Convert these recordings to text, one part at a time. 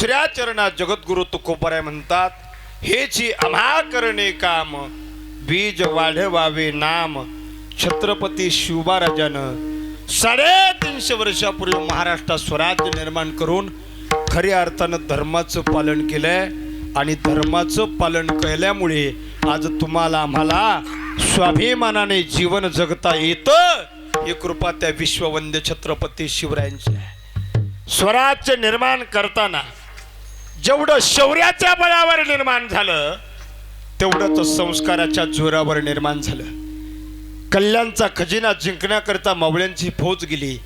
दुसऱ्या चरणात जगद्गुरु तुकोबराय म्हणतात हेची आम्हा करणे काम बीज वाढवावे नाम छत्रपती शिवबाराजानं साडेतीनशे वर्षापूर्वी महाराष्ट्रात स्वराज्य निर्माण करून खऱ्या अर्थानं धर्माचं पालन केलंय आणि धर्माचं पालन केल्यामुळे आज तुम्हाला आम्हाला स्वाभिमानाने जीवन जगता येतं. ही कृपा त्या विश्ववंद्य छत्रपती शिवरायांची आहे. स्वराज्य निर्माण करताना जेवढं शौर्याच्या बळावर निर्माण झालं तेवढंच संस्काराच्या जोरावर निर्माण झालं. कल्याणचा खजिना जिंकण्याकरता मावळ्यांची फौज गेली.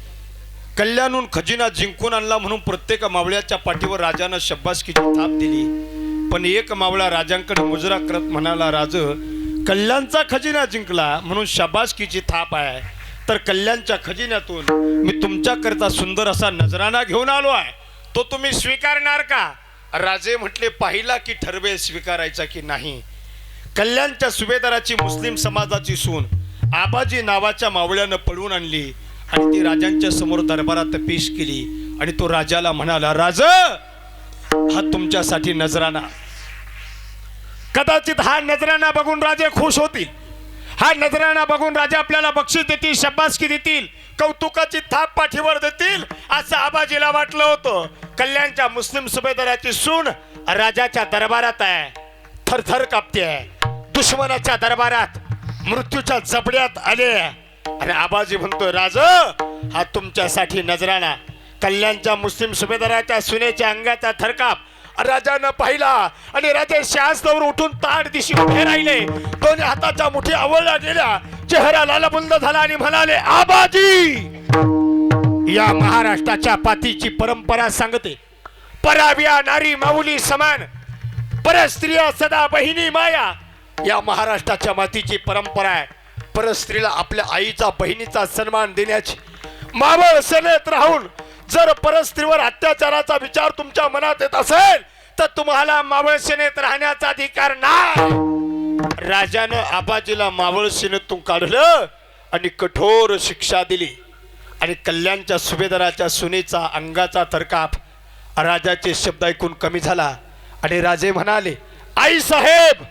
कल्याणहून खजिना जिंकून आणला म्हणून प्रत्येक मावळ्याच्या पाठीवर राजानं शब्बासकीची थाप दिली. पण एक मावळा राजांकडे मुजरा करत म्हणाला राज कल्याणचा खजिना जिंकला म्हणून शब्बासकीची थाप आहे. तर कल्याणच्या खजिन्यातून मी तुमच्याकरता सुंदर असा नजराना घेऊन आलो आहे. तो तुम्ही स्वीकारणार का? राजे म्हटले पाहिला की ठरवे स्वीकारायचा की नाही? कल्याणच्या सुभेदाराची मुस्लिम समाजाची सून आबाजी नावाच्या मावळ्यानं पळवून आणली आणि ती राजांच्या समोर दरबारात पेश केली आणि तो राजाला म्हणाला राज हा तुमच्यासाठी नजराना कदाचित हा नजराना बघून राजे खुश होतील. हा नजराना बघून राजा आपल्याला बक्षीस देतील शब्बासकी देतील कौतुकाची थाप पाठीवर देतील असं आबाजीला वाटलं होतं. कल्याणच्या मुस्लिम सुभेदाराची सून राजाच्या दरबारात आहे. थरथर कापते. आहे दुश्मनाच्या दरबारात मृत्यूच्या जबड्यात आले. आणि आबाजी म्हणतोय राज हा तुमच्यासाठी नजराना कल्याणच्या मुस्लिम सुभेदाराच्या सुनेच्या अंगाचा थरकाप राजानं पाहिला आणि राजा शास्त्रावर उठून ताड दिशी उभे राहिले. दोन हाताच्या मुठी आवळल्या गेल्या. चेहरा लालबुंद झाला आणि म्हणाले आबाजी! या महाराष्ट्राच्या पातीची परंपरा सांगते. पराव्या नारी माऊली समान परस्त्रिया सदा बहिणी माया. या महाराष्ट्राच्या मातीची परंपरा आहे. परस्त्रीला आपल्या आईचा बहिणीचा सन्मान देण्याची. मावळ सनेत राहून जर परस्त्रीवर अत्याचाराचा विचार तुमच्या मनात येत असेल तर तुम्हाला मावळ सेनेत राहण्याचा अधिकार नाही. राजानं आबाजीला मावळ सेनेतून काढलं आणि कठोर शिक्षा दिली. आणि कल्याणच्या सुभेदाराच्या सुनेचा अंगाचा थरकाप राजाचे शब्द ऐकून कमी झाला. आणि राजे म्हणाले आई साहेब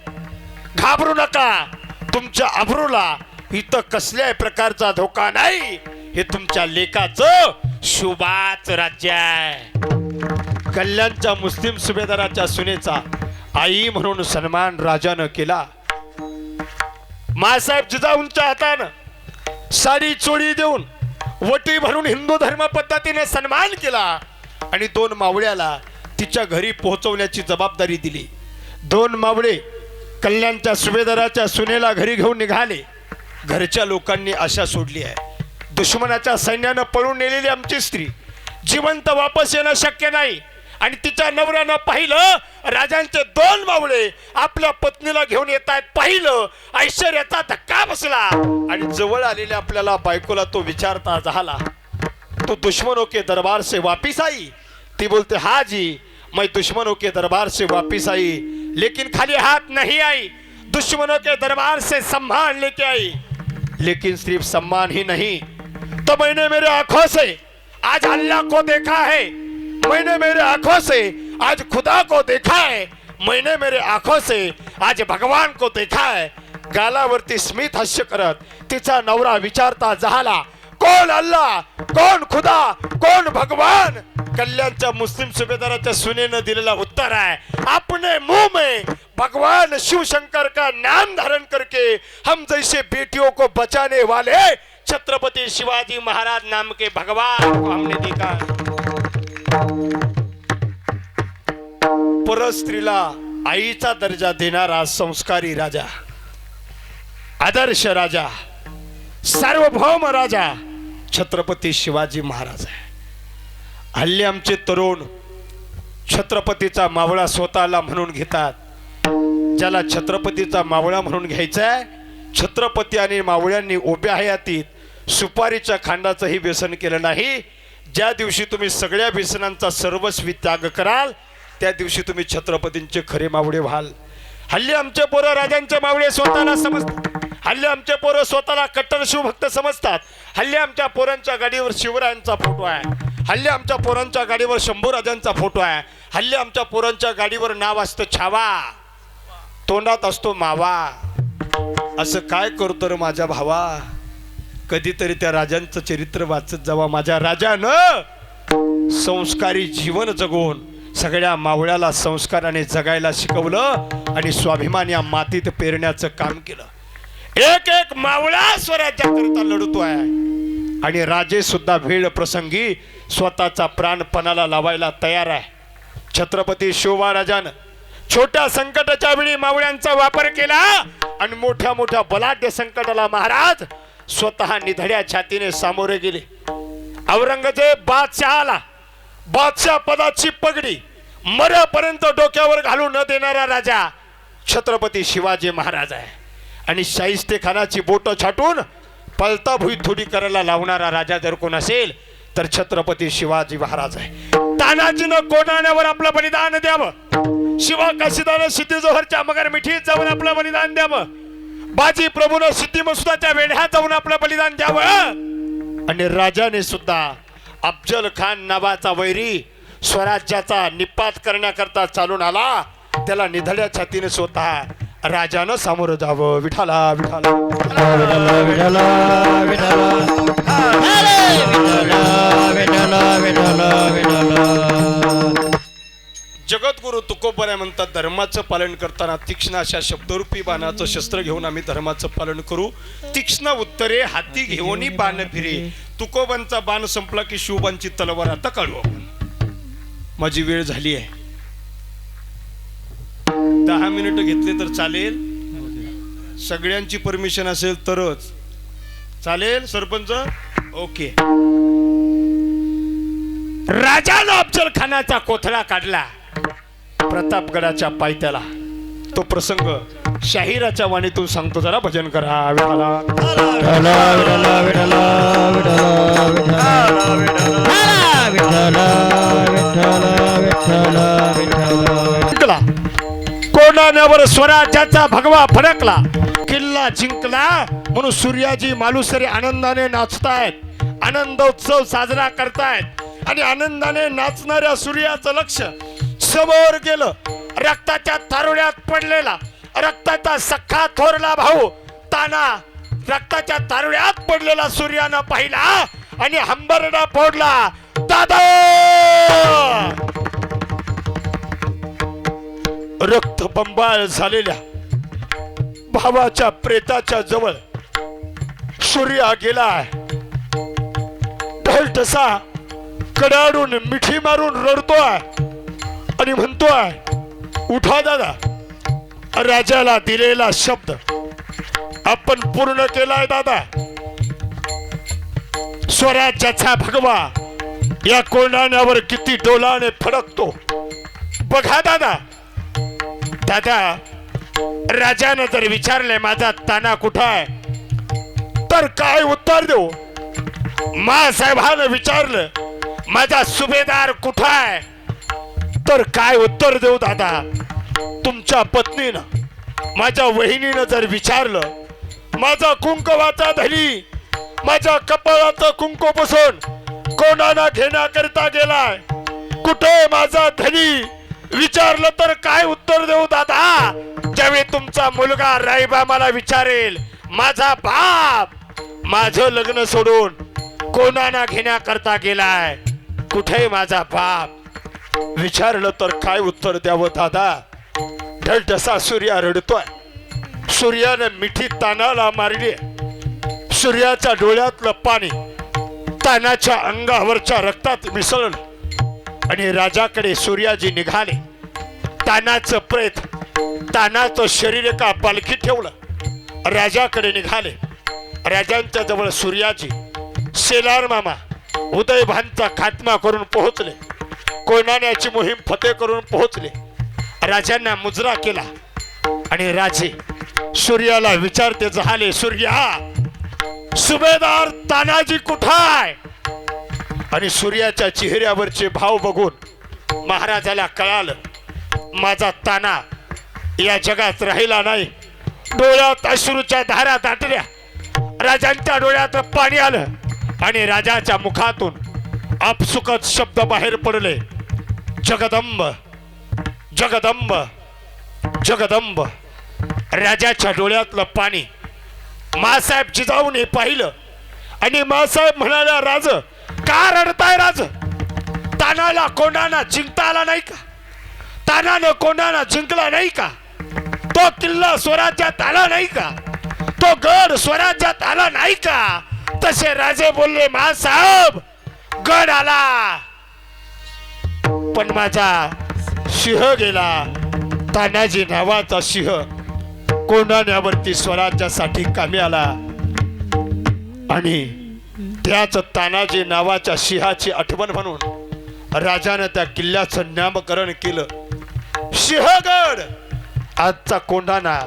घाबरू नका. तुमच्या अब्रूला इथं कसल्याही प्रकारचा धोका नाही. हे तुमच्या लेखाचं शुभाच राज्य आहे. कल्याणच्या मुस्लिम सुभेदाराच्या सुनेचा आई म्हणून सन्मान राजानं केला. मासाहेब जिजाऊंच्या हातानं साडी चोळी देऊन वटी भरून हिंदू धर्म पद्धतीने सन्मान केला आणि दोन मावळ्याला तिच्या घरी पोहोचवण्याची जबाबदारी दिली. दोन मावळे कल्याणच्या सुभेदाराच्या सुनेला घरी घेऊन निघाले. घरच्या लोकांनी आशा सोडली आहे. दुश्मनाच्या सैन्यानं पळून नेलेली आमची स्त्री जिवंत वापस येणं शक्य नाही. आणि तिच्या नवऱ्यानं पाहिलं राजांचे दोन मावळे आपल्या पत्नीला घेऊन येत आहेत. पाहिलं ऐश्वर्याचा धक्का बसला. आणि जवळ आलेल्या आपल्याला बायकोला तो विचारता झाला तो दुश्मनों हो के दरबार से वापिस आई? ती बोलते हा जी मैं दुश्मनों हो के दरबार से वापिस आई लेकिन खाली हाथ नहीं आई। दुश्मनों हो के दरबार से सम्मान लेके आई लेकिन सिर्फ सम्मान ही नहीं। तो मैंने मेरे आंखों से आज अल्लाह को देखा है। मैंने मेरे आंखों से आज खुदा को देखा है। मैंने मेरे आंखों से आज भगवान को देखा है। गालावरती स्मित हास्य करत तिचा नवरा विचारता झाला कोण अल्लाह? कोण खुदा? कोण भगवान? कल्याणच्या मुस्लिम सुभेदाराच्या सुनेनं दिलेला उत्तर आहे आपने मुंह में भगवान शिवशंकर का नाम धारण करके हम जैसे बेटियों को बचाने वाले छत्रपति शिवाजी महाराज नाम के भगवान को हमने देखा परस्त्रीला आईचा दर्जा देणारा संस्कारी राजा आदर्श राजा सार्वभौम राजा छत्रपती शिवाजी महाराज आहे. हल्ली आमचे तरुण छत्रपतीचा मावळा स्वतःला म्हणून घेतात. ज्याला छत्रपतीचा मावळा म्हणून घ्यायचा आहे छत्रपती आणि मावळ्यांनी उभ्या हयातीत सुपारीच्या खांडाचंही व्यसन केलं नाही ज्या दिवशी तुम्ही सगळ्या व्यसनांचा सर्वस्वी त्याग कराल त्या दिवशी तुम्ही छत्रपतींचे खरे मावळे व्हाल. हल्ली आमचे पोरं राजांचे मावळे स्वतःला समजतात हल्ली आमचे पोरं स्वतःला कट्टर शिवभक्त समजतात. हल्ली आमच्या पोरांच्या गाडीवर शिवरायांचा फोटो आहे. हल्ली आमच्या पोरांच्या गाडीवर शंभू राजांचा फोटो आहे. हल्ली आमच्या पोरांच्या गाडीवर नाव असतं छावा. तोंडात असतो मावा. असं काय करतो रे माझ्या भावा? कधीतरी त्या राजांचं चरित्र वाचत जावा. माझ्या राजानं संस्कारी जीवन जगवून सगळ्या मावळ्याला संस्काराने जगायला शिकवलं आणि स्वाभिमान या मातीत पेरण्याचं काम केलं. एक एक मावळा स्वराज्याकरता लढतोय आणि राजे सुद्धा वेळ प्रसंगी स्वतःचा प्राणपणाला लावायला तयार आहे. छत्रपती शिवबाराजानं छोट्या संकटाच्या वेळी मावळ्यांचा वापर केला आणि मोठ्या मोठ्या बलाढ्य संकटाला महाराज स्वतः निधड्या छातीने सामोरे गेले. औरंगजेब बादशहाला बादशाह पदाची पगडी मर्यापर्यंत डोक्यावर घालू न देणारा राजा छत्रपती शिवाजी महाराज आहे. आणि शाहिस्ते खानाची बोट छाटून पलता भुई थोडी करायला लावणारा राजा जर कोण असेल तर छत्रपती शिवाजी महाराज आहे. तानाजीनं कोणाण्यावर आपलं बलिदान द्यावं. शिवा काशीदानं सिद्धी जोहरच्या मगर मिठीत जाऊन आपलं बलिदान द्यावं. बाजी प्रभून सिद्धी मसुदाच्या वेढ्यात जाऊन आपलं बलिदान द्यावं. आणि राजाने सुद्धा अफजल खान नावाचा वैरी स्वराज्याचा निपात करण्याकरता चालून आला. त्याला निधड्या छातीने स्वतः राजानं सामोरं जावं. विठाला विठाला गुरु तुकोबऱ्या म्हणतात. धर्माचं पालन करताना तीक्ष्ण अशा शब्दरूपी बाणाचं शस्त्र घेऊन आम्ही धर्माचं पालन करू. तीक्ष्ण उत्तरे हाती घेऊन बाण फिरे. तुकोबांचा बाण संपला की शिवबांची तलवार आता काढू आपण. माझी वेळ झाली आहे. दहा मिनिटं घेतले तर चालेल. सगळ्यांची परमिशन असेल तरच. चालेल सरपंच? ओके. राजानं अफजल खानाचा कोथळा काढला. प्रतापगडाच्या पायथ्याला. तो प्रसंग शाहिराच्या वाणीतून सांगतो जरा भजन करा विठाला विठाला कोणावर स्वराज्याचा भगवा फडकला? किल्ला जिंकला म्हणून सूर्याजी मालुसरी आनंदाने नाचतायत. आनंदोत्सव साजरा करतायत. आणि आनंदाने नाचणाऱ्या सूर्याचं लक्ष समोर गेलं. रक्ताच्या तारुण्यात पडलेला रक्ताचा सख्खा थोरला भाऊ ताना रक्ताच्या तारुण्यात पडलेला सूर्यानं पाहिला आणि हंबरडा फोडला दादा! रक्त बंबाळ झालेल्या भावाच्या प्रेताच्या जवळ सूर्या गेलाय ढलटसा कडाडून मिठी मारून रडतोय. आणि म्हणतोय उठा दादा. राजाला दिलेला शब्द आपण पूर्ण केलाय दादा. स्वराज्याचा भगवा या कोंडाण्यावर किती डोलाने फडकतो. बघा दादा. दादा राजानं जर विचारले माझा ताना कुठं आहे तर काय उत्तर देऊ? साहेबानं विचारलं माझा सुभेदार कुठं आहे? तर काय उत्तर देऊ दादा? तुमच्या पत्नीनं माझ्या वहिनीनं जर विचारलं माझा कुंकवाचा धनी माझ्या कपाळाचं कुंकू बसून कोणाला घेण्याकरिता गेलाय? कुठे माझा धनी? विचारलं तर काय उत्तर देऊ दादा? ज्यावेळी तुमचा मुलगा राईबा मला विचारेल माझा बाप माझं लग्न सोडून कोणाला घेण्याकरता गेलाय? कुठे माझा बाप? विचारलं तर काय उत्तर द्यावं दादा? ढलढसा सूर्या रडतोय. सूर्यानं मिठी तानाला मारली. सूर्याच्या डोळ्यातलं पाणी तानाच्या अंगावरच्या रक्तात मिसळलं. आणि राजाकडे सूर्याजी निघाले. तानाचं प्रेत तानाचं शरीर एका पालखी ठेवलं. राजाकडे निघाले. राजांच्या जवळ सूर्याजी शेलार मामा उदयभानचा खात्मा करून पोहोचले. कोयनाण्याची मोहीम फते करून पोहोचले? राजांना मुजरा केला. आणि राजे सूर्याला विचारते झाले सूर्या सुभेदार तानाजी कुठं आहे आणि सूर्याच्या चेहऱ्यावरचे भाव बघून महाराजाला कळालं माझा ताना या जगात राहिला नाही. डोळ्यात अश्रूच्या धारा दाटल्या. राजांच्या डोळ्यात पाणी आलं आणि राजाच्या मुखातून आपसुकत शब्द बाहेर पडले. जगदंब जगदंब जगदंब. राजाच्या डोळ्यातलं पाणी मासाहेब जिजाऊन हे पाहिलं आणि मासाहेब म्हणाला राज का रडताय राज? तानाला कोणाला जिंकता आला नाही का? तानानं कोणाला जिंकला नाही का? तो किल्ला स्वराज्यात आला नाही का? तो गड स्वराज्यात आला नाही का? तसे राजे बोलले महासाहेब गड आला. पण माझा सिंह गेला. तानाजी नावाचा सिंह कोंडाण्यावरती स्वराज्यासाठी कामी आला. आणि त्याच तानाजी नावाच्या सिंहाची आठवण म्हणून राजानं त्या किल्ल्याचं नामकरण केलं. सिंहगड! आजचा कोंढाणा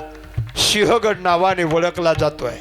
सिंहगड नावाने ओळखला जातोय.